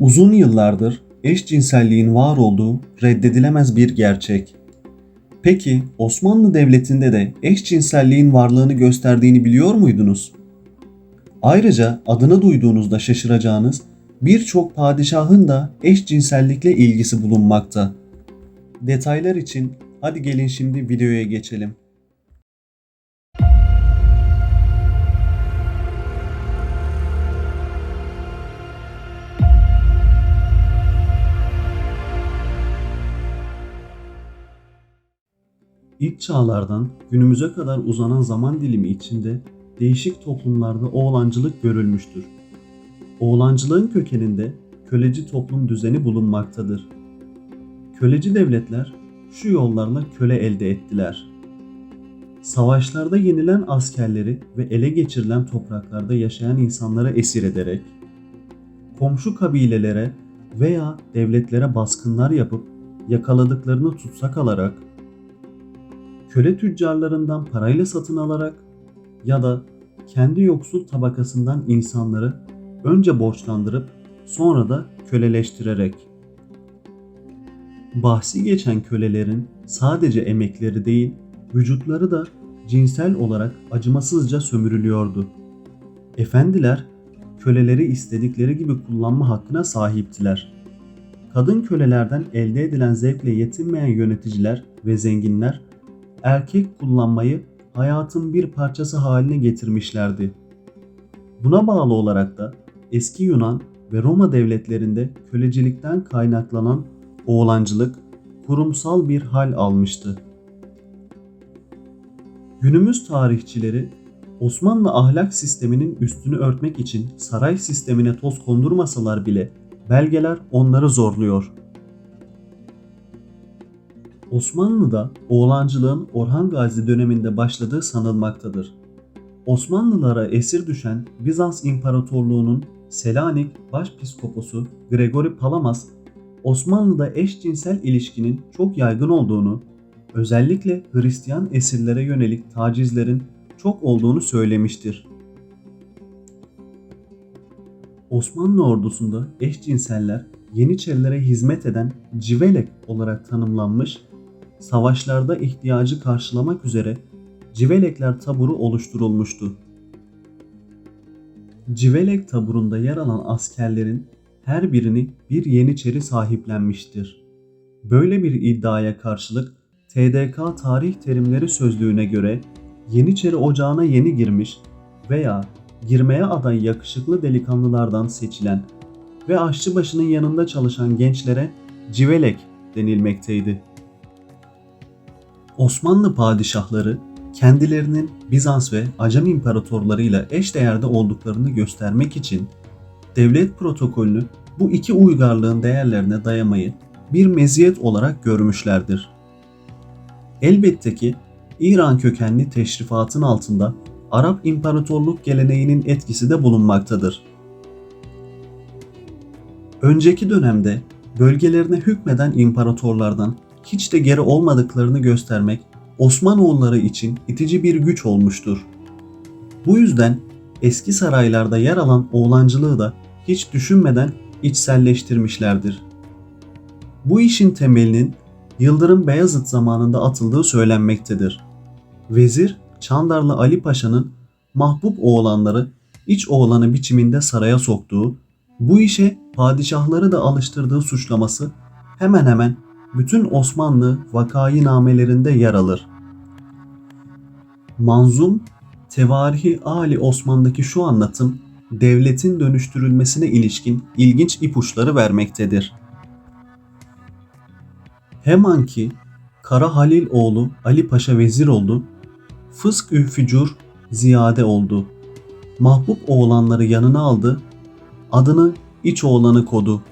Uzun yıllardır eşcinselliğin var olduğu reddedilemez bir gerçek. Peki Osmanlı Devleti'nde de eşcinselliğin varlığını gösterdiğini biliyor muydunuz? Ayrıca adını duyduğunuzda şaşıracağınız birçok padişahın da eşcinsellikle ilgisi bulunmakta. Detaylar için hadi gelin şimdi videoya geçelim. İlk çağlardan günümüze kadar uzanan zaman dilimi içinde değişik toplumlarda oğlancılık görülmüştür. Oğlancılığın kökeninde köleci toplum düzeni bulunmaktadır. Köleci devletler şu yollarla köle elde ettiler. Savaşlarda yenilen askerleri ve ele geçirilen topraklarda yaşayan insanları esir ederek, komşu kabilelere veya devletlere baskınlar yapıp yakaladıklarını tutsak alarak, köle tüccarlarından parayla satın alarak ya da kendi yoksul tabakasından insanları önce borçlandırıp sonra da köleleştirerek. Bahsi geçen kölelerin sadece emekleri değil, vücutları da cinsel olarak acımasızca sömürülüyordu. Efendiler köleleri istedikleri gibi kullanma hakkına sahiptiler. Kadın kölelerden elde edilen zevkle yetinmeyen yöneticiler ve zenginler erkek kullanmayı hayatın bir parçası haline getirmişlerdi. Buna bağlı olarak da eski Yunan ve Roma devletlerinde kölecilikten kaynaklanan oğlancılık kurumsal bir hal almıştı. Günümüz tarihçileri Osmanlı ahlak sisteminin üstünü örtmek için saray sistemine toz kondurmasalar bile belgeler onları zorluyor. Osmanlı'da oğlancılığın Orhan Gazi döneminde başladığı sanılmaktadır. Osmanlılara esir düşen Bizans İmparatorluğu'nun Selanik Başpiskoposu Gregory Palamas, Osmanlı'da eşcinsel ilişkinin çok yaygın olduğunu, özellikle Hristiyan esirlere yönelik tacizlerin çok olduğunu söylemiştir. Osmanlı ordusunda eşcinseller Yeniçerilere hizmet eden civelek olarak tanımlanmış, savaşlarda ihtiyacı karşılamak üzere civelekler taburu oluşturulmuştu. Civelek taburunda yer alan askerlerin her birini bir Yeniçeri sahiplenmiştir. Böyle bir iddiaya karşılık TDK Tarih Terimleri Sözlüğü'ne göre Yeniçeri ocağına yeni girmiş veya girmeye aday yakışıklı delikanlılardan seçilen ve aşçıbaşının yanında çalışan gençlere civelek denilmekteydi. Osmanlı padişahları kendilerinin Bizans ve Acem imparatorlarıyla eşdeğerde olduklarını göstermek için devlet protokolünü bu iki uygarlığın değerlerine dayamayı bir meziyet olarak görmüşlerdir. Elbette ki İran kökenli teşrifatın altında Arap İmparatorluk geleneğinin etkisi de bulunmaktadır. Önceki dönemde bölgelerine hükmeden imparatorlardan hiç de geri olmadıklarını göstermek Osmanoğulları için itici bir güç olmuştur. Bu yüzden eski saraylarda yer alan oğlancılığı da hiç düşünmeden içselleştirmişlerdir. Bu işin temelinin Yıldırım Beyazıt zamanında atıldığı söylenmektedir. Vezir Çandarlı Ali Paşa'nın mahbub oğlanları iç oğlanı biçiminde saraya soktuğu, bu işe padişahları da alıştırdığı suçlaması hemen hemen bütün Osmanlı vakayı namelerinde yer alır. Manzum, Tevarihi Ali Osman'daki şu anlatım, devletin dönüştürülmesine ilişkin ilginç ipuçları vermektedir. Hemen ki Kara Halil oğlu Ali Paşa vezir oldu, fısk üfücur ziyade oldu. Mahbub oğlanları yanına aldı, adını iç oğlanı kodu.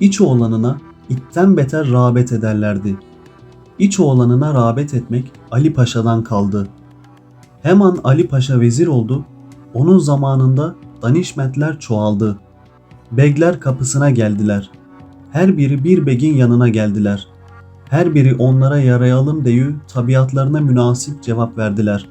İç oğlanına itten beter rağbet ederlerdi. İç oğlanına rağbet etmek Ali Paşa'dan kaldı. Hemen Ali Paşa vezir oldu, onun zamanında danişmetler çoğaldı. Begler kapısına geldiler. Her biri bir begin yanına geldiler. Her biri onlara yarayalım deyü tabiatlarına münasip cevap verdiler.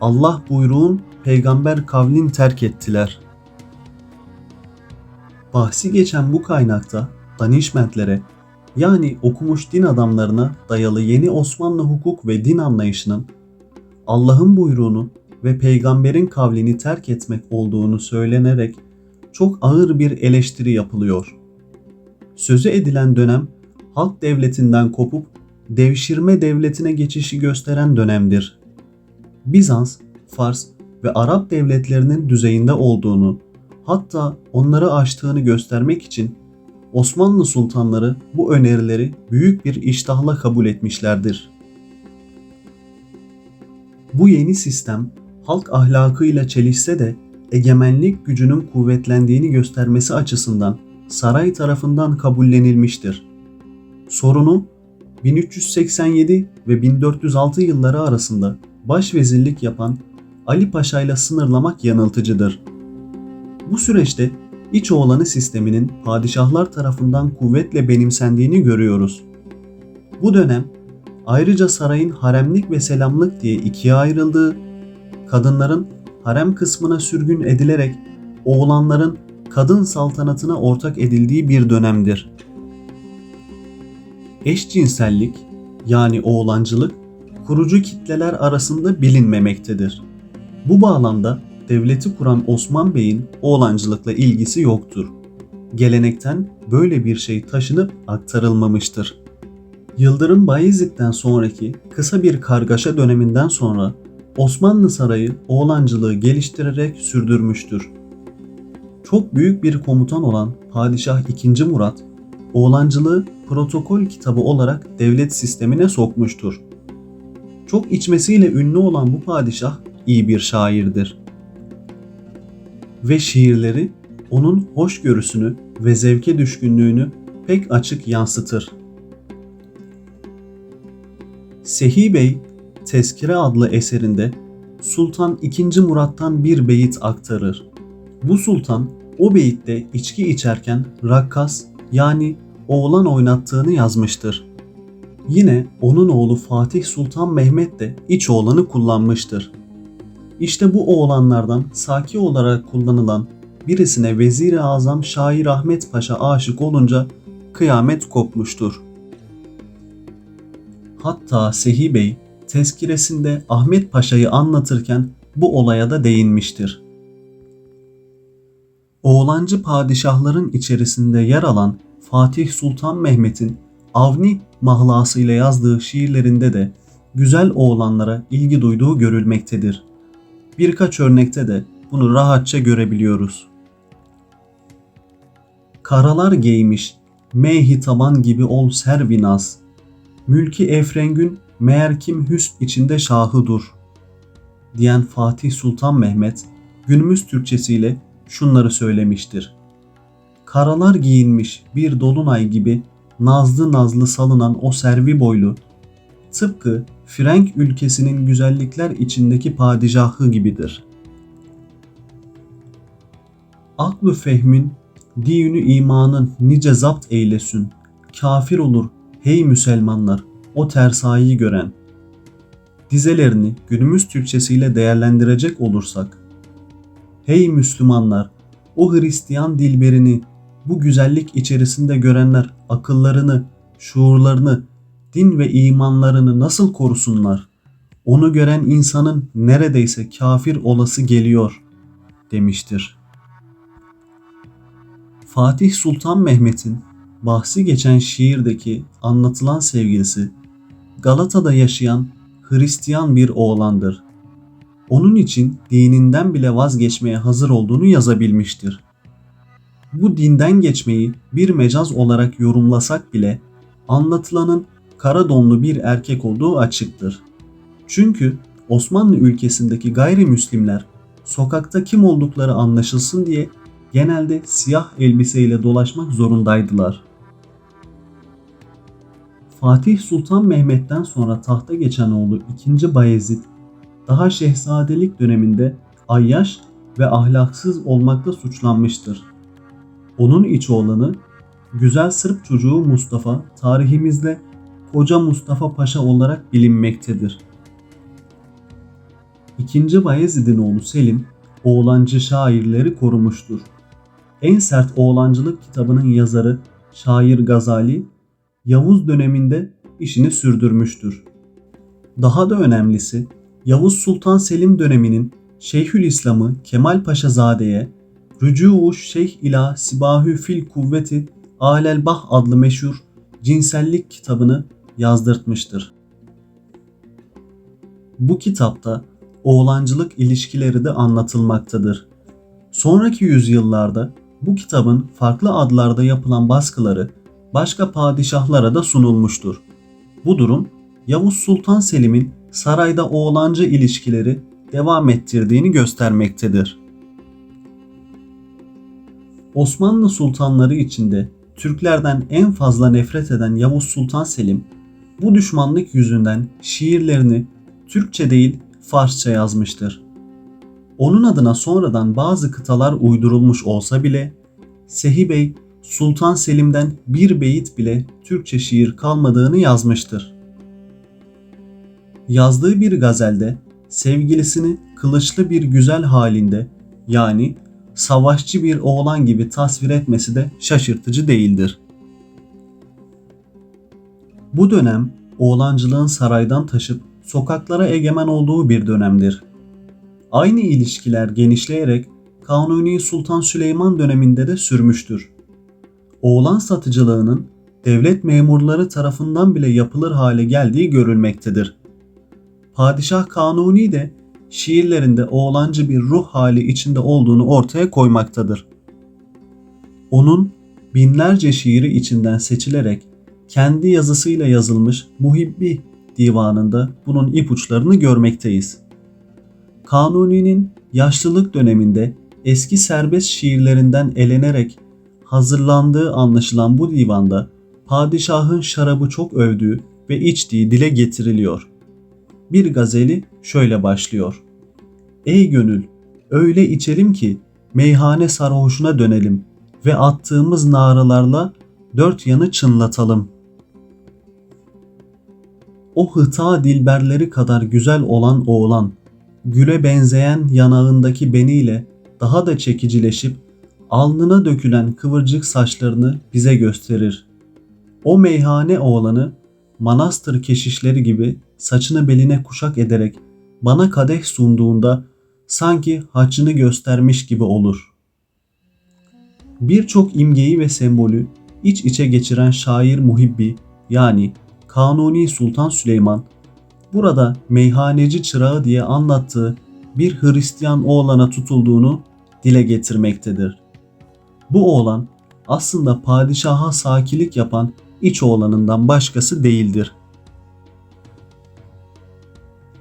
Allah buyruğun peygamber kavlin terk ettiler. Bahsi geçen bu kaynakta danişmentlere yani okumuş din adamlarına dayalı yeni Osmanlı hukuk ve din anlayışının Allah'ın buyruğunu ve peygamberin kavlini terk etmek olduğunu söylenerek çok ağır bir eleştiri yapılıyor. Sözü edilen dönem halk devletinden kopup devşirme devletine geçişi gösteren dönemdir. Bizans, Fars ve Arap devletlerinin düzeyinde olduğunu, hatta onları aştığını göstermek için Osmanlı sultanları bu önerileri büyük bir iştahla kabul etmişlerdir. Bu yeni sistem halk ahlakıyla çelişse de egemenlik gücünün kuvvetlendiğini göstermesi açısından saray tarafından kabullenilmiştir. Sorunu 1387 ve 1406 yılları arasında başvezirlik yapan Ali Paşa ile sınırlamak yanıltıcıdır. Bu süreçte İçoğlanı sisteminin padişahlar tarafından kuvvetle benimsendiğini görüyoruz. Bu dönem ayrıca sarayın haremlik ve selamlık diye ikiye ayrıldığı, kadınların harem kısmına sürgün edilerek oğlanların kadın saltanatına ortak edildiği bir dönemdir. Eşcinsellik yani oğlancılık kurucu kitleler arasında bilinmemektedir. Bu bağlamda devleti kuran Osman Bey'in oğlancılıkla ilgisi yoktur. Gelenekten böyle bir şey taşınıp aktarılmamıştır. Yıldırım Bayezid'den sonraki kısa bir kargaşa döneminden sonra Osmanlı Sarayı oğlancılığı geliştirerek sürdürmüştür. Çok büyük bir komutan olan Padişah II. Murat, oğlancılığı protokol kitabı olarak devlet sistemine sokmuştur. Çok içmesiyle ünlü olan bu padişah iyi bir şairdir. Ve şiirleri onun hoşgörüsünü ve zevke düşkünlüğünü pek açık yansıtır. Sehi Bey, Tezkire adlı eserinde Sultan II. Murat'tan bir beyit aktarır. Bu sultan o beyitte içki içerken rakkas yani oğlan oynattığını yazmıştır. Yine onun oğlu Fatih Sultan Mehmet de iç oğlanı kullanmıştır. İşte bu oğlanlardan saki olarak kullanılan birisine Vezir-i Azam Şair Ahmet Paşa aşık olunca kıyamet kopmuştur. Hatta Sehi Bey tezkiresinde Ahmet Paşa'yı anlatırken bu olaya da değinmiştir. Oğlancı padişahların içerisinde yer alan Fatih Sultan Mehmet'in Avni mahlasıyla yazdığı şiirlerinde de güzel oğlanlara ilgi duyduğu görülmektedir. Birkaç örnekte de bunu rahatça görebiliyoruz. Karalar giymiş, meyhi taban gibi ol servinaz. Mülki efrengün meğer kim hüsn içinde şahıdur. Diyen Fatih Sultan Mehmet günümüz Türkçesiyle şunları söylemiştir. Karalar giyinmiş bir dolunay gibi nazlı nazlı salınan o servi boylu, tıpkı Frank ülkesinin güzellikler içindeki padişahı gibidir. Aklı fehmin, diyünü imanın nice zapt eylesin, kafir olur hey Müselmanlar o tersayı gören. Dizelerini günümüz Türkçesiyle değerlendirecek olursak, Hey Müslümanlar, o Hristiyan dilberini bu güzellik içerisinde görenler akıllarını, şuurlarını, din ve imanlarını nasıl korusunlar? Onu gören insanın neredeyse kafir olası geliyor demiştir. Fatih Sultan Mehmet'in bahsi geçen şiirdeki anlatılan sevgilisi Galata'da yaşayan Hristiyan bir oğlandır. Onun için dininden bile vazgeçmeye hazır olduğunu yazabilmiştir. Bu dinden geçmeyi bir mecaz olarak yorumlasak bile anlatılanın kara donlu bir erkek olduğu açıktır. Çünkü Osmanlı ülkesindeki gayrimüslimler sokakta kim oldukları anlaşılsın diye genelde siyah elbiseyle dolaşmak zorundaydılar. Fatih Sultan Mehmet'ten sonra tahta geçen oğlu 2. Bayezid daha şehzadelik döneminde ayyaş ve ahlaksız olmakla suçlanmıştır. Onun iç oğlanı güzel Sırp çocuğu Mustafa tarihimizde Koca Mustafa Paşa olarak bilinmektedir. İkinci Bayezid'in oğlu Selim, oğlancı şairleri korumuştur. En Sert Oğlancılık kitabının yazarı şair Gazali, Yavuz döneminde işini sürdürmüştür. Daha da önemlisi Yavuz Sultan Selim döneminin Şeyhülislam'ı Kemal Paşazade'ye Rücu'u Şeyh ila Sibahü fil kuvveti Alelbah adlı meşhur cinsellik kitabını yazdırtmıştır. Bu kitapta oğlancılık ilişkileri de anlatılmaktadır. Sonraki yüzyıllarda bu kitabın farklı adlarda yapılan baskıları başka padişahlara da sunulmuştur. Bu durum Yavuz Sultan Selim'in sarayda oğlancı ilişkileri devam ettirdiğini göstermektedir. Osmanlı sultanları içinde Türklerden en fazla nefret eden Yavuz Sultan Selim bu düşmanlık yüzünden şiirlerini Türkçe değil Farsça yazmıştır. Onun adına sonradan bazı kıtalar uydurulmuş olsa bile Sehi Bey Sultan Selim'den bir beyit bile Türkçe şiir kalmadığını yazmıştır. Yazdığı bir gazelde sevgilisini kılıçlı bir güzel halinde yani savaşçı bir oğlan gibi tasvir etmesi de şaşırtıcı değildir. Bu dönem oğlancılığın saraydan taşıp sokaklara egemen olduğu bir dönemdir. Aynı ilişkiler genişleyerek Kanuni Sultan Süleyman döneminde de sürmüştür. Oğlan satıcılığının devlet memurları tarafından bile yapılır hale geldiği görülmektedir. Padişah Kanuni de şiirlerinde oğlancı bir ruh hali içinde olduğunu ortaya koymaktadır. Onun binlerce şiiri içinden seçilerek kendi yazısıyla yazılmış Muhibbi divanında bunun ipuçlarını görmekteyiz. Kanuni'nin yaşlılık döneminde eski serbest şiirlerinden elenerek hazırlandığı anlaşılan bu divanda padişahın şarabı çok övdüğü ve içtiği dile getiriliyor. Bir gazeli şöyle başlıyor. Ey gönül, öyle içelim ki meyhane sarhoşuna dönelim ve attığımız naralarla dört yanı çınlatalım. O hıta dilberleri kadar güzel olan oğlan, güle benzeyen yanağındaki beniyle daha da çekicileşip alnına dökülen kıvırcık saçlarını bize gösterir. O meyhane oğlanı manastır keşişleri gibi saçını beline kuşak ederek bana kadeh sunduğunda sanki haccını göstermiş gibi olur. Birçok imgeyi ve sembolü iç içe geçiren şair muhibbi yani Kanuni Sultan Süleyman burada meyhaneci çırağı diye anlattığı bir Hristiyan oğlana tutulduğunu dile getirmektedir. Bu oğlan aslında padişaha sakilik yapan iç oğlanından başkası değildir.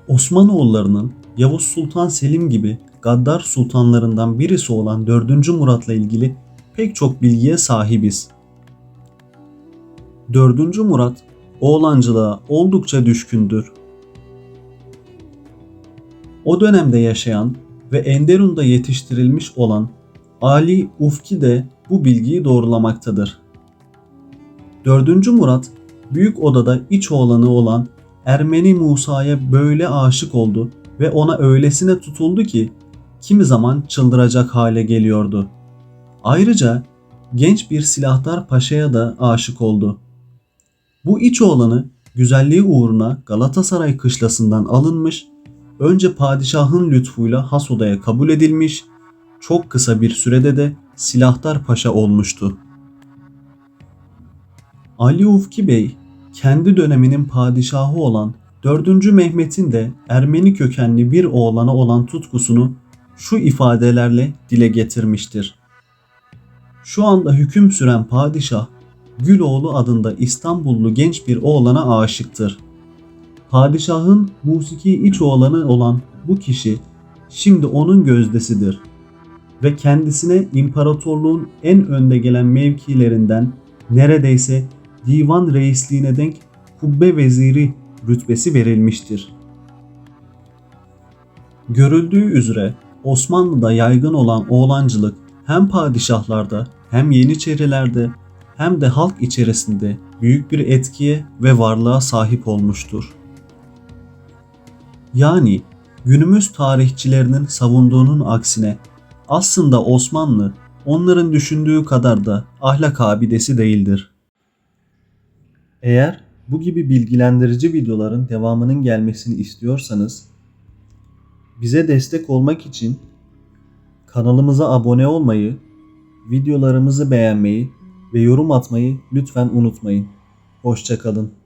Osmanoğullarının Yavuz Sultan Selim gibi gaddar sultanlarından birisi olan 4. Murat'la ilgili pek çok bilgiye sahibiz. 4. Murat oğlancılığa oldukça düşkündür. O dönemde yaşayan ve Enderun'da yetiştirilmiş olan Ali Ufki de bu bilgiyi doğrulamaktadır. 4. Murat büyük odada iç oğlanı olan Ermeni Musa'ya böyle aşık oldu ve ona öylesine tutuldu ki kimi zaman çıldıracak hale geliyordu. Ayrıca genç bir silahdar paşaya da aşık oldu. Bu iç oğlanı güzelliği uğruna Galatasaray kışlasından alınmış, önce padişahın lütfuyla has odaya kabul edilmiş, çok kısa bir sürede de silahdar paşa olmuştu. Ali Ufki Bey kendi döneminin padişahı olan 4. Mehmet'in de Ermeni kökenli bir oğlana olan tutkusunu şu ifadelerle dile getirmiştir. Şu anda hüküm süren padişah Güloğlu adında İstanbullu genç bir oğlana aşıktır. Padişahın musiki iç oğlanı olan bu kişi şimdi onun gözdesidir ve kendisine imparatorluğun en önde gelen mevkilerinden neredeyse divan reisliğine denk kubbe veziri rütbesi verilmiştir. Görüldüğü üzere Osmanlı'da yaygın olan oğlancılık hem padişahlarda hem yeniçerilerde hem de halk içerisinde büyük bir etkiye ve varlığa sahip olmuştur. Yani günümüz tarihçilerinin savunduğunun aksine aslında Osmanlı onların düşündüğü kadar da ahlak abidesi değildir. Eğer bu gibi bilgilendirici videoların devamının gelmesini istiyorsanız bize destek olmak için kanalımıza abone olmayı, videolarımızı beğenmeyi ve yorum atmayı lütfen unutmayın. Hoşçakalın.